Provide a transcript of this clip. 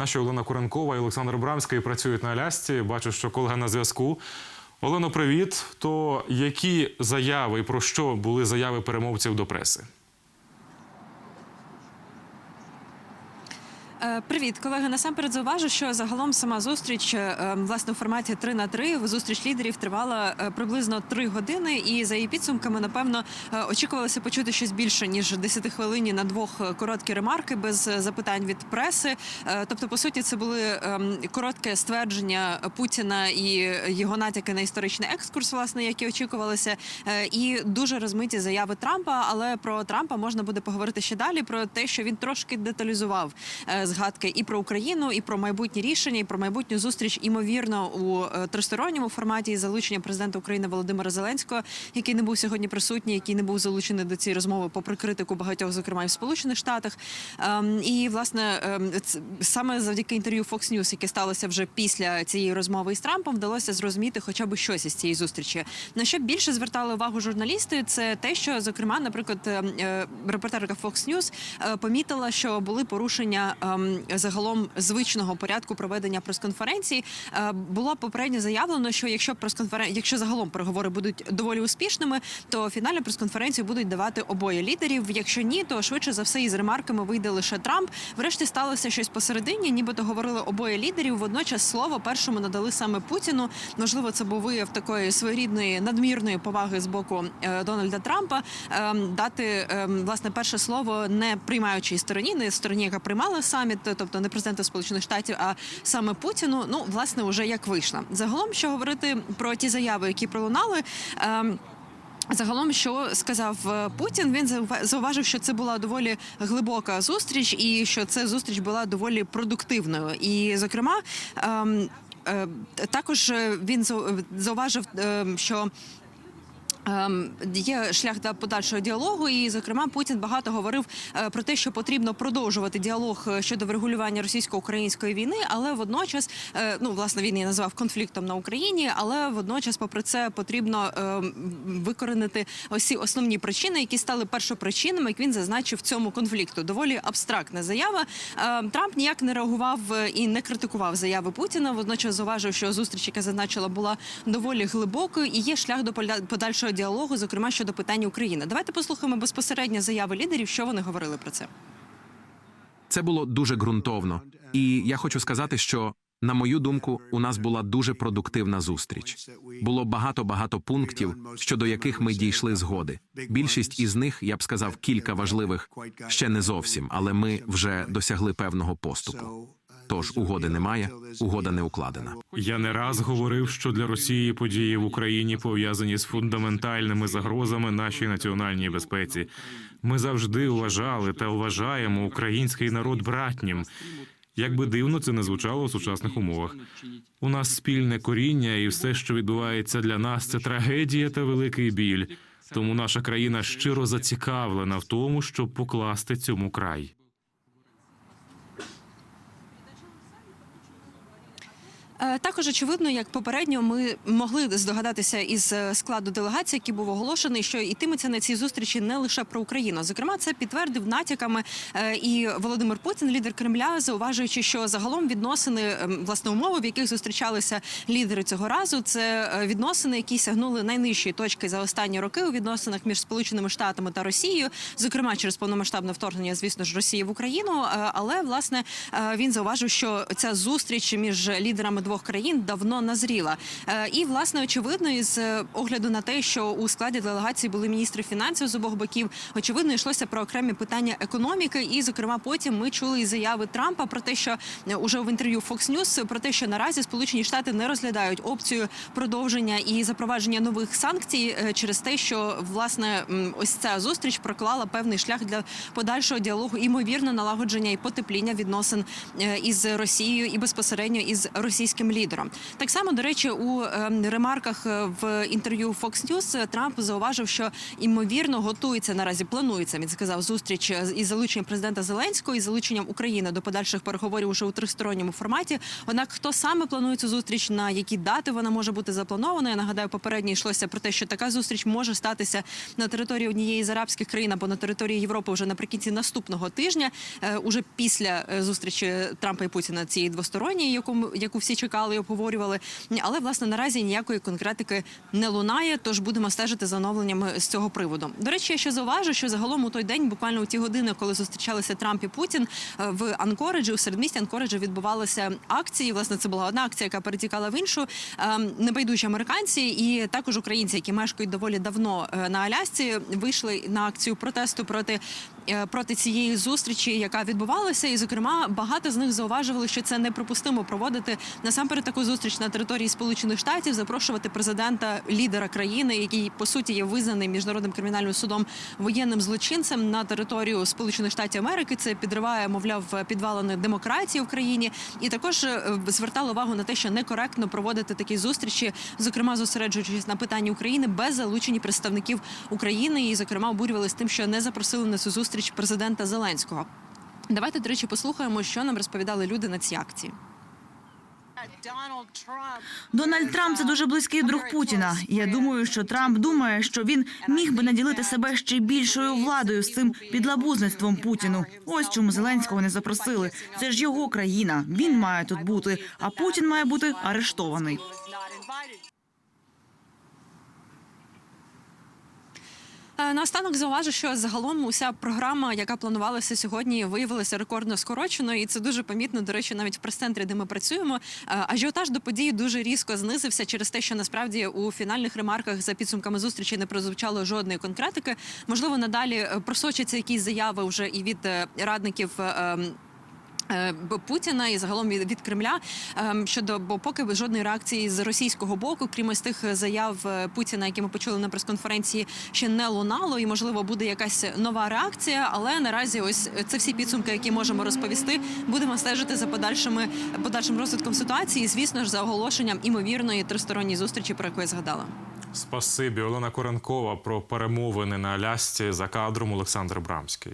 Наші Олена Куренкова і Олександр Брамський працюють на Алясці. Бачу, що колега на зв'язку. Олено, привіт. То які заяви і про що були заяви перемовців до преси? Привіт, колеги. Насамперед зауважу, що загалом сама зустріч е, власне у форматі 3 на 3 зустріч лідерів тривала е, приблизно 3 години. І за її підсумками, напевно, е, очікувалося почути щось більше ніж 10 хвилин на двох е, короткі ремарки без е, запитань від преси. Е, Тобто, по суті, це були ем, коротке ствердження Путіна і його натяки на історичний екскурс, власне, які очікувалися, е, і дуже розмиті заяви Трампа. Але про Трампа можна буде поговорити ще далі. Про те, що він трошки деталізував е, згадки і про Україну, і про майбутні рішення, і про майбутню зустріч, імовірно, у е, тристоронньому форматі залучення президента України Володимира Зеленського, який не був сьогодні присутній, який не був залучений до цієї розмови, попри критику багатьох, зокрема і в Сполучених Штатах. Ем, І власне ем, саме завдяки інтерв'ю Fox News, яке сталося вже після цієї розмови із Трампом, вдалося зрозуміти хоча б щось із цієї зустрічі. На що більше звертали увагу журналісти, це те, що зокрема, наприклад, ем, е, репортерка Fox News е, помітила, що були порушення загалом звичного порядку проведення прес-конференції. Е, Було попередньо заявлено, що якщо прес-конферен... якщо загалом переговори будуть доволі успішними, то фінальну прес-конференцію будуть давати обоє лідерів. Якщо ні, то швидше за все із ремарками вийде лише Трамп. Врешті сталося щось посередині, нібито говорили обоє лідерів. Водночас слово першому надали саме Путіну. Можливо, це був вияв такої своєрідної надмірної поваги з боку е, Дональда Трампа. ем, Дати ем, власне перше слово не приймаючій стороні, не стороні, яка приймала саміт, тобто не президенту Сполучених Штатів, а саме Путіну. Ну власне, уже як вийшло. Загалом, що говорити про ті заяви, які пролунали. ем, Загалом, що сказав е, Путін, він заува- зауважив, що це була доволі глибока зустріч, і що ця зустріч була доволі продуктивною. І, зокрема, ем, е, також він зауважив, ем, що. Ем, Є шлях для подальшого діалогу, і зокрема Путін багато говорив е, про те, що потрібно продовжувати діалог е, щодо врегулювання російсько-української війни, але водночас, е, ну власне, він її назвав конфліктом на Україні, але водночас, попри це, потрібно викоренити ці основні причини, які стали першопричинами, як він зазначив цьому конфлікту. Доволі абстрактна заява. Трамп ніяк не реагував і не критикував заяви Путіна. Водночас зауважив, що зустріч, яка зазначила, була доволі глибокою, і є шлях до поля- подальшого діалогу, зокрема щодо питань України. Давайте послухаємо безпосередньо заяви лідерів, що вони говорили про це. Це було дуже ґрунтовно. І я хочу сказати, що, на мою думку, у нас була дуже продуктивна зустріч. Було багато багато пунктів, щодо яких ми дійшли згоди. Більшість із них, я б сказав, кілька важливих ще не зовсім, але ми вже досягли певного поступу. Тож угоди немає, угода не укладена. Я не раз говорив, що для Росії події в Україні пов'язані з фундаментальними загрозами нашій національній безпеці. Ми завжди вважали та вважаємо український народ братнім. Як би дивно це не звучало у сучасних умовах. У нас спільне коріння, і все, що відбувається для нас, це трагедія та великий біль. Тому наша країна щиро зацікавлена в тому, щоб покласти цьому край. Також очевидно, як попередньо ми могли здогадатися із е, складу делегації, який був оголошений, що йтиметься на цій зустрічі не лише про Україну. Зокрема, це підтвердив натяками е, і Володимир Путін, лідер Кремля, зауважуючи, що загалом відносини ем, власне умови, в яких зустрічалися лідери цього разу, це е, відносини, які сягнули найнижчої точки за останні роки у відносинах між Сполученими Штатами та Росією, зокрема через повномасштабне вторгнення, звісно ж, Росії в Україну. Е, Але власне е, він зауважив, що ця зустріч між лідерами двох країн давно назріла. Е, І власне очевидно, із е, огляду на те, що у складі делегації були міністри фінансів з обох боків, очевидно, йшлося про окремі питання економіки. І, зокрема, потім ми чули і заяви Трампа про те, що е, уже в інтерв'ю Fox News, про те, що наразі Сполучені Штати не розглядають опцію продовження і запровадження нових санкцій через те, що власне ось ця зустріч проклала певний шлях для подальшого діалогу, імовірно, налагодження і потепління відносин із Росією і безпосередньо із російським арабським лідером. Так само, до речі, у ем, ремарках е, в інтерв'ю Fox News Трамп зауважив, що ймовірно готується наразі. Планується він сказав зустріч е, із залученням президента Зеленського і залученням України до подальших переговорів уже у тристоронньому форматі. Однак, хто саме планує цю зустріч, на які дати вона може бути запланована? Я нагадаю, попередньо йшлося про те, що така зустріч може статися на території однієї з арабських країн або на території Європи вже наприкінці наступного тижня, е, уже після е, зустрічі Трампа і Путіна цієї двосторонньої, яку яку всі чекали обговорювали. Але власне наразі ніякої конкретики не лунає. Тож будемо стежити за оновленнями з цього приводу. До речі, я ще зауважу, що загалом у той день, буквально у ті години, коли зустрічалися Трамп і Путін е, в Анкориджі, у середмісті Анкориджі відбувалися акції. Власне, це була одна акція, яка перетікала в іншу. Ем, Небайдужі американці і також українці, які мешкають доволі давно е, на Алясці, вийшли на акцію протесту проти. Е, Проти цієї зустрічі, яка відбувалася, і зокрема багато з них зауважували, що це неприпустимо проводити насамперед таку зустріч на території Сполучених Штатів, запрошувати президента лідера країни, який по суті є визнаний міжнародним кримінальним судом воєнним злочинцем на територію Сполучених Штатів Америки. Це підриває, мовляв, підвалини демократії в країні, і також е, звертало увагу на те, що некоректно проводити такі зустрічі, зокрема зосереджуючись на питанні України без залучення представників України, і зокрема обурювалися тим, що не запросили на цю зустріч президента Зеленського. Давайте, до речі, послухаємо, що нам розповідали люди на цій акції. Дональд Трамп це дуже близький друг Путіна. Я думаю, що Трамп думає, що він міг би наділити себе ще більшою владою з цим підлабузництвом Путіну. Ось чому Зеленського не запросили. Це ж його країна. Він має тут бути, а Путін має бути арештований. Наостанок зауважу, що загалом уся програма, яка планувалася сьогодні, виявилася рекордно скороченою, і це дуже помітно. До речі, навіть в прес-центрі, де ми працюємо. Е, Ажіотаж до події дуже різко знизився через те, що насправді у фінальних ремарках за підсумками зустрічі не прозвучало жодної конкретики. Можливо, надалі е, просочаться якісь заяви вже і від е, радників. Е, е, Путіна і загалом від, Кремля ем, щодо бо поки жодної реакції з російського боку, крім ось тих заяв е, Путіна, які ми почули на прес-конференції, ще не лунало, і можливо буде якась нова реакція. Але наразі ось це всі підсумки, які можемо розповісти. Будемо стежити за подальшими подальшим розвитком ситуації. Звісно ж, за оголошенням імовірної тристоронньої зустрічі, про яку я згадала. Спасибі, Олена Коренкова про перемовини на Алясці за кадром Олександр Брамський.